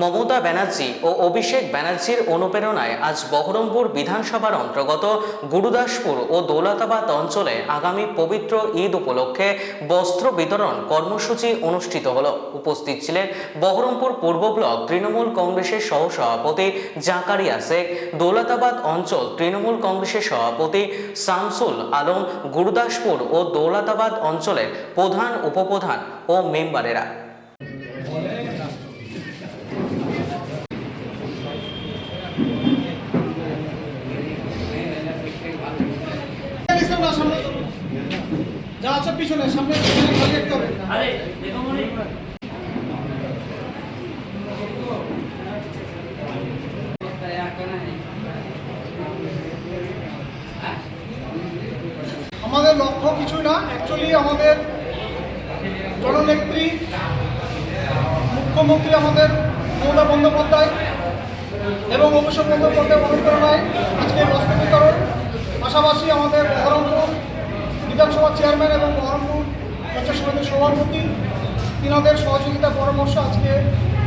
মমতা ব্যানার্জি ও অভিষেক ব্যানার্জির অনুপ্রেরণায় আজ বহরমপুর বিধানসভার অন্তর্গত গুরুদাসপুর ও দৌলতাবাদ অঞ্চলে আগামী পবিত্র ঈদ উপলক্ষে বস্ত্র বিতরণ কর্মসূচি অনুষ্ঠিত হল। উপস্থিত ছিলেন বহরমপুর পূর্ব ব্লক তৃণমূল কংগ্রেসের সহসভাপতি জাকারিয়া শেখ, দৌলতাবাদ অঞ্চল তৃণমূল কংগ্রেসের সভাপতি শামসুল আলম, গুরুদাসপুর ও দৌলতাবাদ অঞ্চলের প্রধান, উপপ্রধান ও মেম্বারেরা পিছনে না, সামনে চলো। যা আছে পিছনে সামনে খালি রাখতে হবে। আমাদের লক্ষ্য কিছুই না অ্যাকচুয়ালি আমাদের জননেত্রী মুখ্যমন্ত্রী আমাদের মমতা বন্দ্যোপাধ্যায় এবং অভিষেক বন্দ্যোপাধ্যায় অনুপ্রেরণায় আজকে বস্ত্র বিতরণ পাশাপাশি আমাদের বহরমপুর বিধানসভা চেয়ারম্যান এবং বহরমপুর পঞ্চায়েত সমিতির সভাপতি। তিনাদের সহযোগিতা পরামর্শ আজকে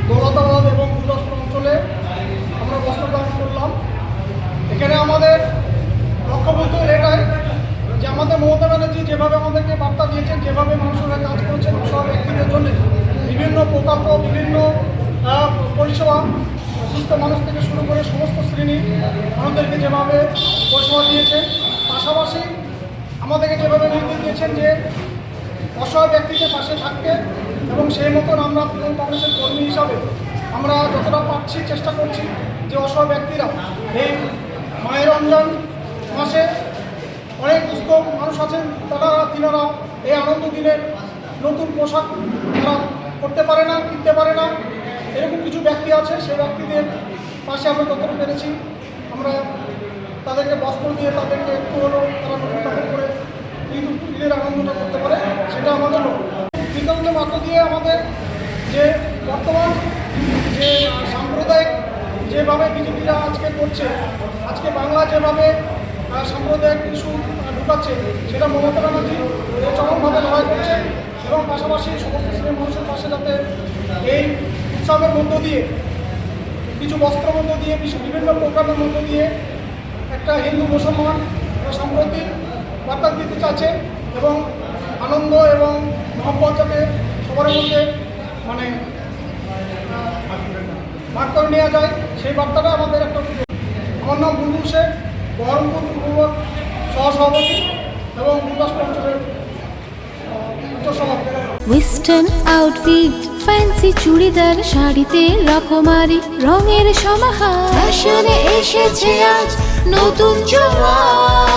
দৌলতাবাদ এবং গুরুদাসপুর অঞ্চলে আমরা বস্ত্রদান করলাম। এখানে আমাদের লক্ষ্যবস্তু এটাই যে আমাদের মমতা ব্যানার্জি যেভাবে আমাদেরকে বার্তা দিয়েছেন, যেভাবে মানুষের কাজ করেছেন, সব ব্যক্তিদের জন্য বিভিন্ন প্রকল্প, বিভিন্ন পরিষেবা সুস্থ মানুষ থেকে শুরু করে সমস্ত শ্রেণি আমাদেরকে যেভাবে পরিষেবা দিয়েছেন, পাশাপাশি আমাদেরকে যেভাবে নির্দেশ দিয়েছেন যে অসহায় ব্যক্তিদের পাশে থাকতে এবং সেই মতন আমরা তৃণমূল কংগ্রেসের কর্মী হিসাবে আমরা যতটা পারছি চেষ্টা করছি যে অসহায় ব্যক্তিরা এই মায়ের রমজান মাসে অনেক দুস্থ মানুষ আছেন, তারা তিনারা এই আনন্দ দিনের নতুন পোশাক তারা করতে পারে না, কিনতে পারে না। এরকম কিছু ব্যক্তি আছে, সেই ব্যক্তিদের পাশে আমরা যতটা পেরেছি, আমরা তাদেরকে বস্ত্র দিয়ে তাদেরকে একটু হলেও তারা নতুন করে ঈদ ঈদের আনন্দটা করতে পারে, সেটা আমাদের বিতরণের মাত্র দিয়ে আমাদের যে বর্তমান যে সাম্প্রদায়িক যেভাবে বিজেপিরা আজকে করছে, আজকে বাংলা যেভাবে সাম্প্রদায়িক ইস্যু ঢুকাচ্ছে, সেটা মমতা ব্যানার্জি চরমভাবে লড়াই করছে এবং পাশাপাশি সমস্ত শ্রেণির মানুষের পাশে যাতে এই উৎসবের মধ্য দিয়ে, কিছু বস্ত্র মধ্য দিয়ে বিভিন্ন প্রোগ্রামের মধ্য দিয়ে একটা হিন্দু মুসলমান সম্প্রতি বার্তা দিতে চাচ্ছে এবং আনন্দ এবং মহব্বত যাতে সবার মধ্যে মানে ভাগ করে নেওয়া যায় সেই বার্তাটা আমাদের একটা আমার নাম বুলবুল শেখ বহরমপুর পূর্ব সহসভাপতি এবং আহ, উচ্চসভাপতি ওয়েস্টার্ন আউটফিট ফ্যান্সি চুড়িদার শাড়িতে রকমারি রঙের সমাহার। ফ্যাশনে এসেছে আজ নতুন সুনিতা